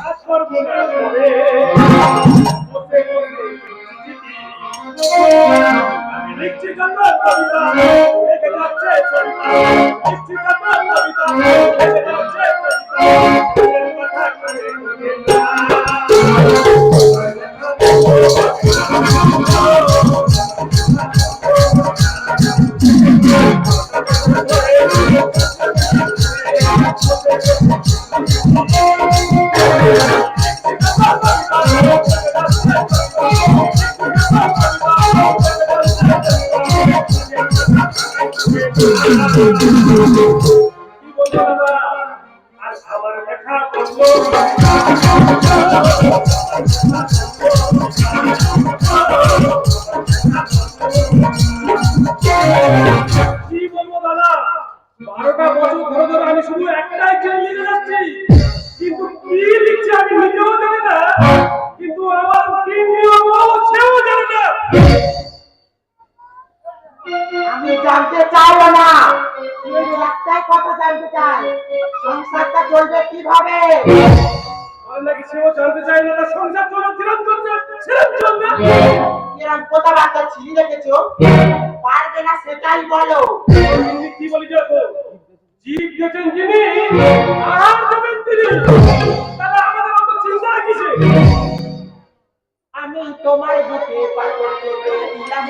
আর করব জীব দিয়েছেন যিনি আর দেবেন তিনি। তাহলে আমাদের অত চিন্তা কিসে? আমি তোমার বুকে পাথর দিলাম।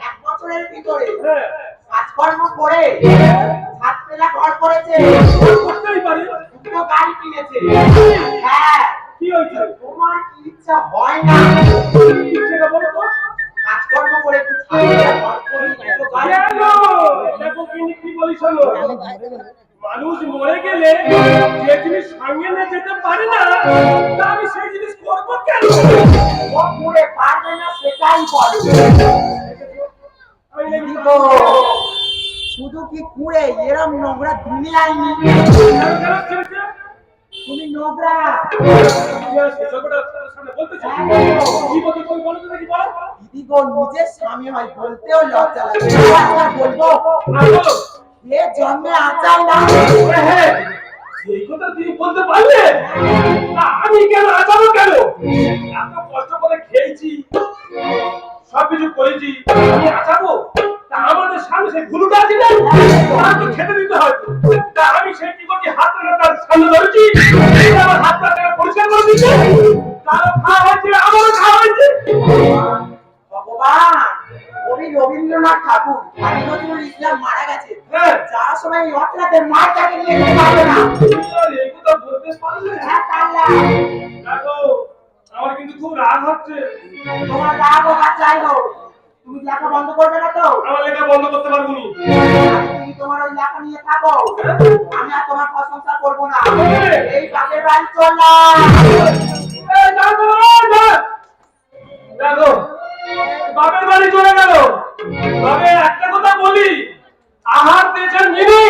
এক বছরের ভিতরে হ্যাঁ কাজকর্ম করে হাত পেলা ঘর করেছে। করতেই পারি। দুটো গাড়ি কিনেছে। হ্যাঁ কি হয়েছে? তোমার কি ইচ্ছা হয় না? ইচ্ছেটা বলো তো কাজকর্ম করে একটু ছাড়িয়ে ঘর করে দুটো গাড়ি কেন? দেখো কি বলি শোনো মানুষ মরে গেলে যে জিনিস সঙ্গে নিয়ে যেতে পারে না তা আমি সেই জিনিস করব কেন ও করে পারবে না সেটাই গো, শুধু কি কুড়ে এরম নোংরা দুনিয়ায়? তুমি নোংরা। দিদি গো নিজের স্বামী হয় বলতেও লজ্জা লাগে বলব। এ জন্মে আচার না হে, এই কথা তুমি বলতে পারলে? আমি কেন আচারও কেন? এত কষ্ট করে খেয়েছি সবকিছু করেছি আমি আচাবো তা আমাদের সামনে সেই গুরুটা আছে না? তাকে খেতে দিতে হয়। তা আমি সেই কি করছি? হাত ধরে তার সামনে ধরেছি। আমার হাতটা থেকে পরিষ্কার করে দিচ্ছি তারও খাওয়া হয়েছে আমারও খাওয়া হয়েছে। ভগবান কবি রবীন্দ্রনাথ ঠাকুর কাজী নজরুল ইসলাম মারা গেছে। হ্যাঁ। যাওয়ার সময় এই মার তাকে নিয়ে যেতে পারবে না। হ্যাঁ আমার কিন্তু খুব রাগ হচ্ছে। তোমার রাগ হোক আর যাই হোক তুমি লেখা বন্ধ করবে না তো? আমার লেখা বন্ধ করতে পারব নি। আমি তুমি তোমার ওই লেখা নিয়ে থাকো। আমি আর তোমার প্রশংসা করব না। হ্যাঁ। এই পাশের বাড়ি দেখো, দেখ। দেখো বাপের বাড়ি চলে গেল। তবে একটা কথা বলি, আহার দিয়েছেন যিনি।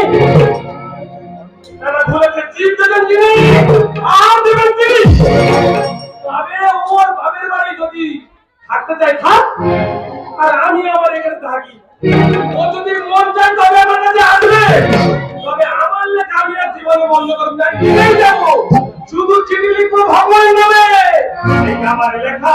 তারা জীব দেবেন যিনি, আহার দেবেন তিনি ওর বাপের বাড়ি যদি থাকতে চাই, থাক। আর আমি আমার এখানে থাকি। ও যদি মন চায় তবে আমার কাছে আসবে। লেখা না, নিজেই যাব। শুধু চিঠি লিখব, ভগবান নেবে এই আমার লেখা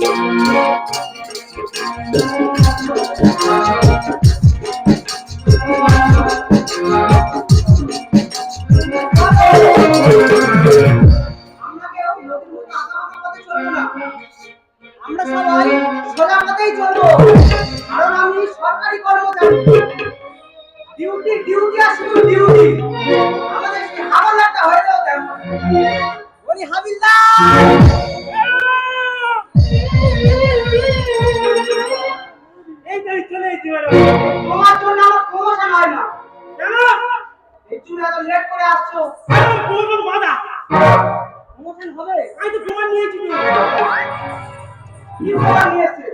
Thank you.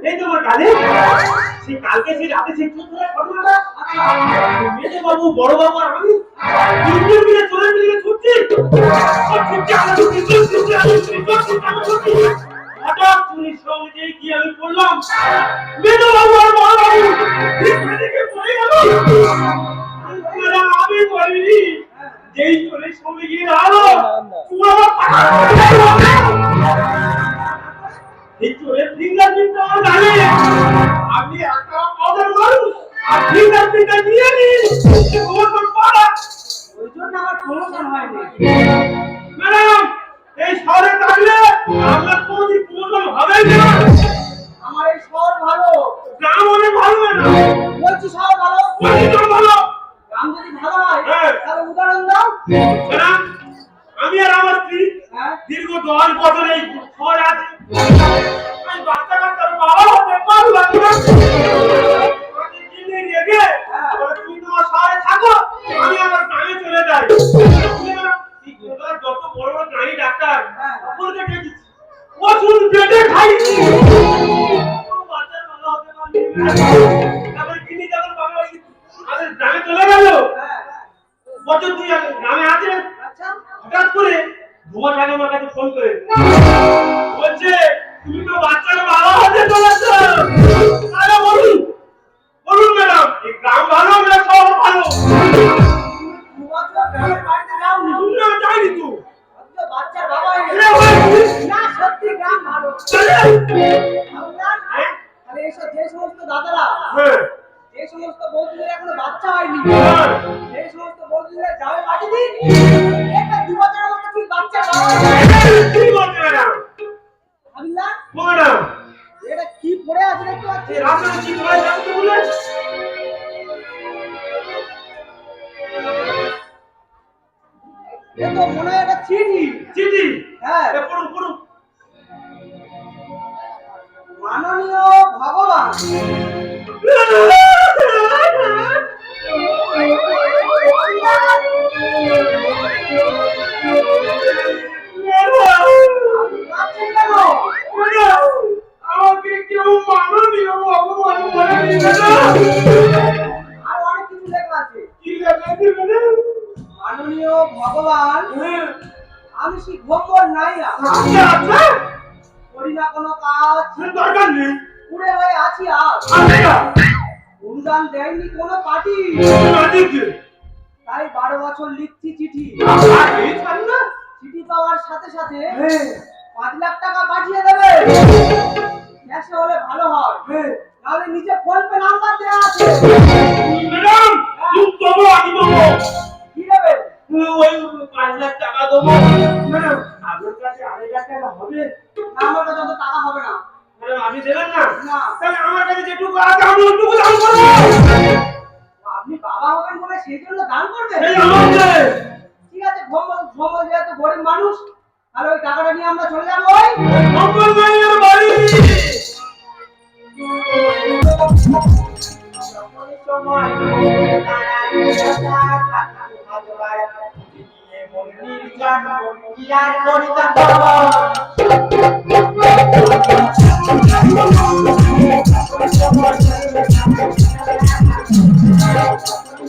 এই সেই কালকে রাতে সেই বাবু বড় বাবু আর চলে মিলে আমি ছুটছি। আমরা সঙ্গে করলাম মেজে বাবু আমি করিনি যেই চোরের সঙ্গে গিয়ে আলো আমার আপনি একটা আর ফিঙ্গারপ্রিন্টটা নিয়ে নিন গভর্নমেন্ট ওই জন্য আমার হয়নি। ম্যাডাম এই শহরে থাকলে আপনার কোনোদিন প্রমোশন হবে না। আমার এই শহর ভালো গ্রাম অনেক ভালো না। বলছি শহর ভালো? গ্রাম যদি ভালো হয়। হ্যাঁ। তাহলে উদাহরণ দাও।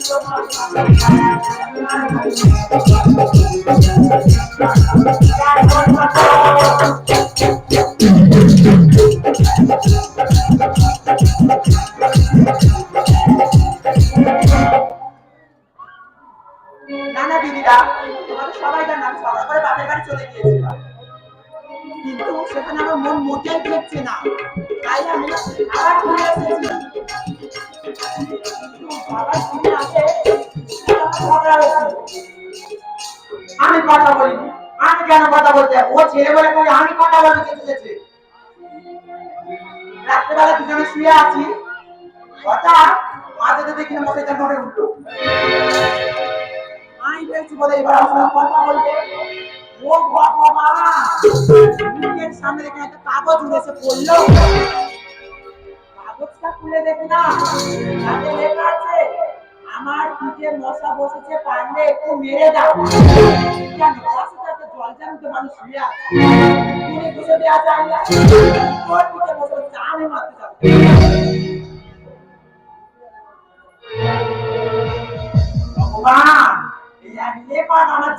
Thank you. কথা বলিনি আমি কেন কথা বলতে? ও ছেলে বলে কই আমি কথা বলতে চেয়েছে। রাত্রেবেলা দুজনে শুয়ে আছি। হঠাৎ মাঝে দেখি না মশাইটা নড়ে উঠল। আমি ভেবেছি বলে এবার আমার কথা বলবে। ও মুখের সামনে দেখে একটা কাগজ উড়েছে, পড়ল। কাগজটা খুলে দেখি না লেখা আছে আমার পিঠে মশা বসেছে, পারলে একটু মেরে দাও। কেন জল জানতে মানুষ শুয়ে আছে। তুমি বুঝে দেওয়া যায় না। তোর পিঠে মারতে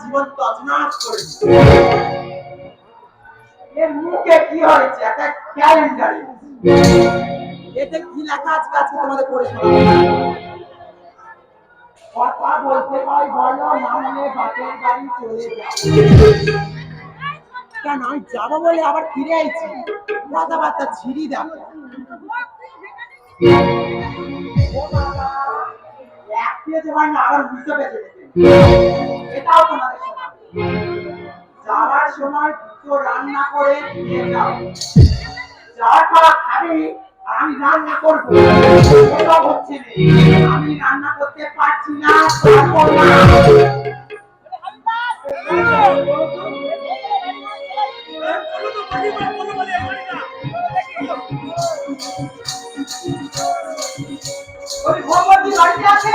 জীবন তছনছ করেছে এর মুখে কি হয়েছে? একটা এতে কি লেখা আছে, আজকে তোমাদের পড়ে কথা বলতে হয় বলো না মনে বাপের বাড়ি চলে যাও। কেন আমি যাব বলে আবার ফিরে আইছি? কথাবার্তা ছিড়ি দেখো ও এক পেজে না, আবার দুটো পেজে এটাও তোমাদের যাওয়ার সময় দুটো রান্না করে নিয়ে যাও। যাওয়ার পর খাবি আমি রান্না করব। এটাও হচ্ছে আমি রান্না করতে পারছি না পারব না। আছে।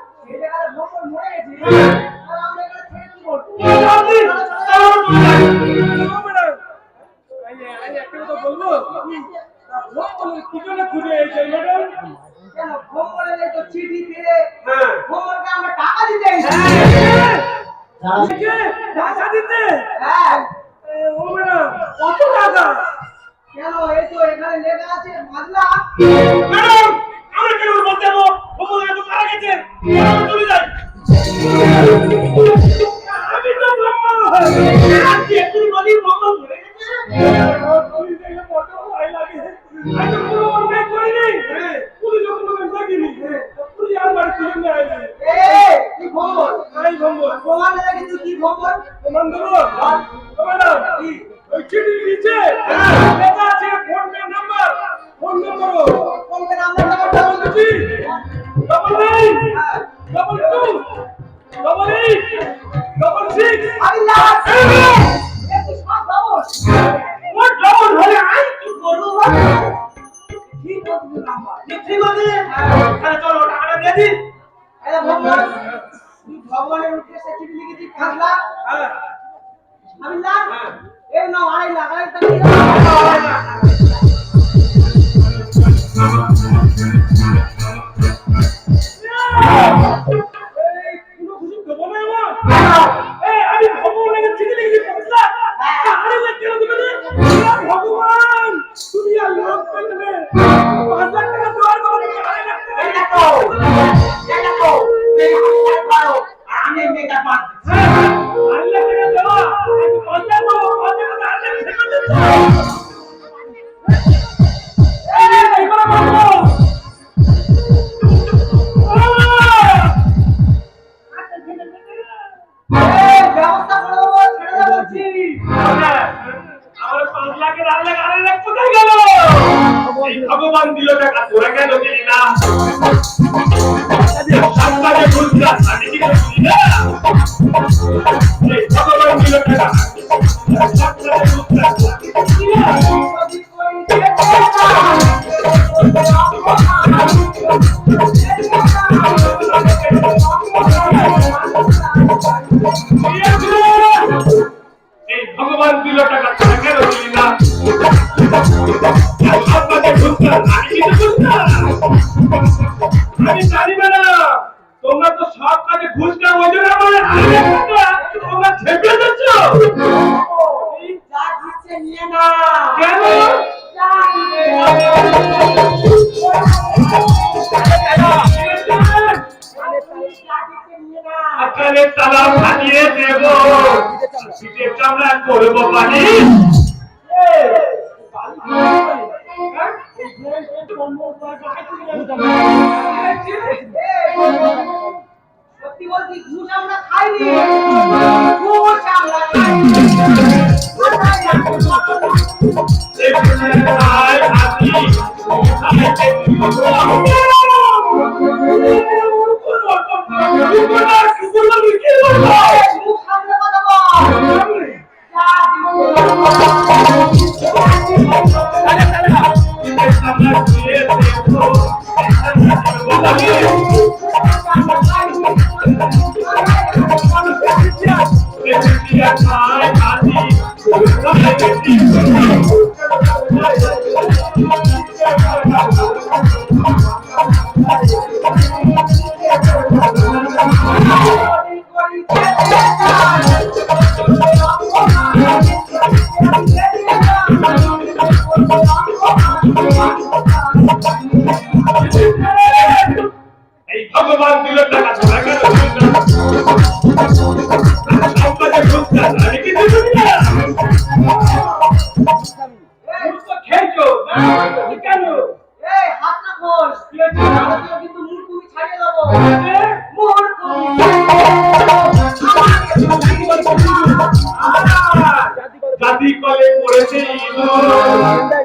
Yeah, boa, não é. প্রমাণ কি ভ্রমণ প্রমাণ দেবো ম্যাডাম ওই চিঠি নিচে লেখা আছে phone number double double two double eight কি তুই ভগবানের উদ্দেশ্যে চিঠি লিখেছিস খাসলা? হ্যাঁ। আমি লাভ হ্যাঁ। এই নাও আড়াই লাখ আড়াই টাকা করব Oh.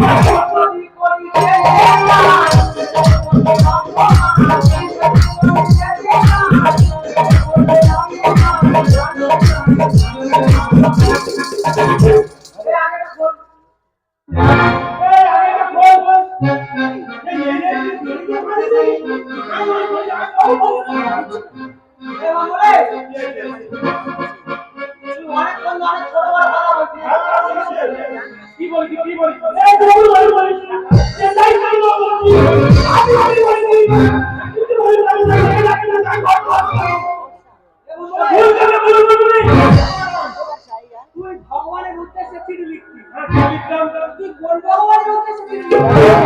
Thank Música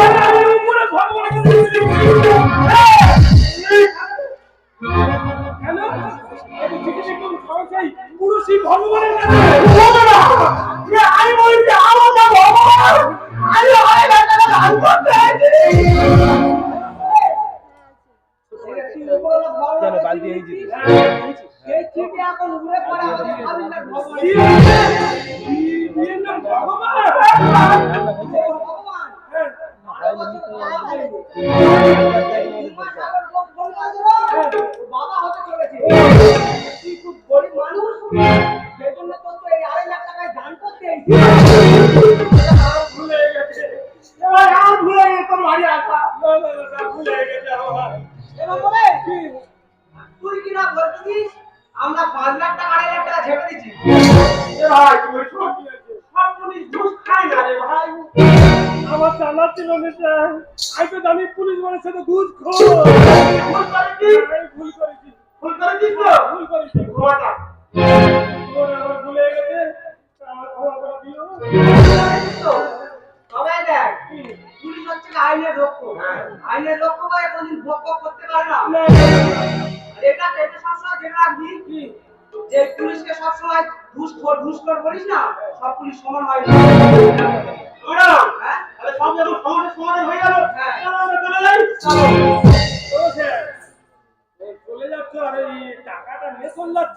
এবার বলে তুই কি না বলছিস আমরা পাঁচ লাখ টাকা আড়াই লাখ টাকা ছেড়ে দিচ্ছি। আমার জানা ছিল না স্যার আমি তো জানি পুলিশ মানে সাথে ঘুষ খোর ভুল করেছি ভুল করেছি। ভুল করেছিস তো? ভুল করেছি। ঘোড়াটা ঘোড়া আমার ভুল গেছে। আমার ক্ষমা করে দিও তো? তবে দেখ পুলিশ হচ্ছে আইনের রক্ষক। আইনের রক্ষক হয় কোনদিন ভোগ করতে পারে না। এটা এটা সবসময় জেনে রাখবি যে পুলিশকে সবসময় ঘুষ খোর ঘুষ খোর বলিস না সব পুলিশ সমান হয় না। হ্যাঁ? তাহলে সব যখন সমানে সমানে হয়ে গেল। হ্যাঁ। চলো আমরা চলে যাই। চলো। যাচ্ছ আর এই টাকাটা নিয়ে চলে যাচ্ছ।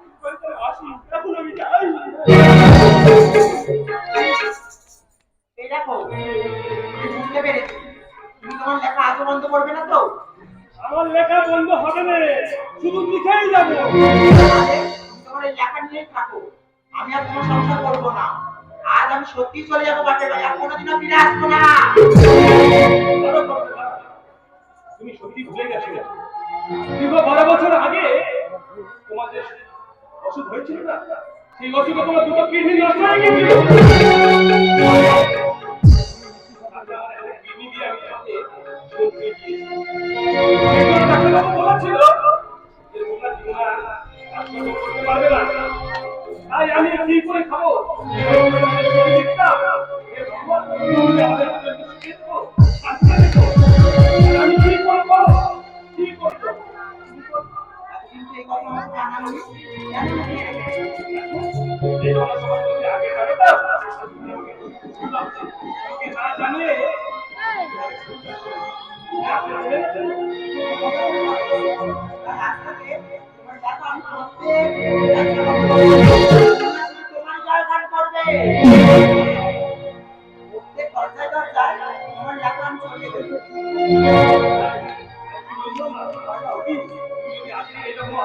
দেখো বুঝতে পেরেছি। তুমি তোমার লেখা আজও বন্ধ করবে না তো? আমার লেখা বন্ধ হবে না শুধু লিখেই যাব। তোমার লেখা নিয়েই থাকো। আমি আর তোমার সংসার করব না। আজ আমি সত্যি চলে যাব বাপের বাড়ি আর কোনোদিনও ফিরে আসব না। আরও করতে পারো। তুমি সত্যি ভুলে গেছিলে। দীর্ঘ বারো বছর আগে তোমার যে অসুখ হয়েছিল না? সেই অসুখে তোমার দুটো কিডনি নষ্ট হয়ে গেছিল। তাই আমি কি করে খাব? আমি কি করব কি করব কিন্তু এই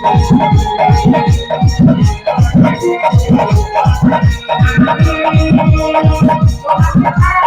Thank you.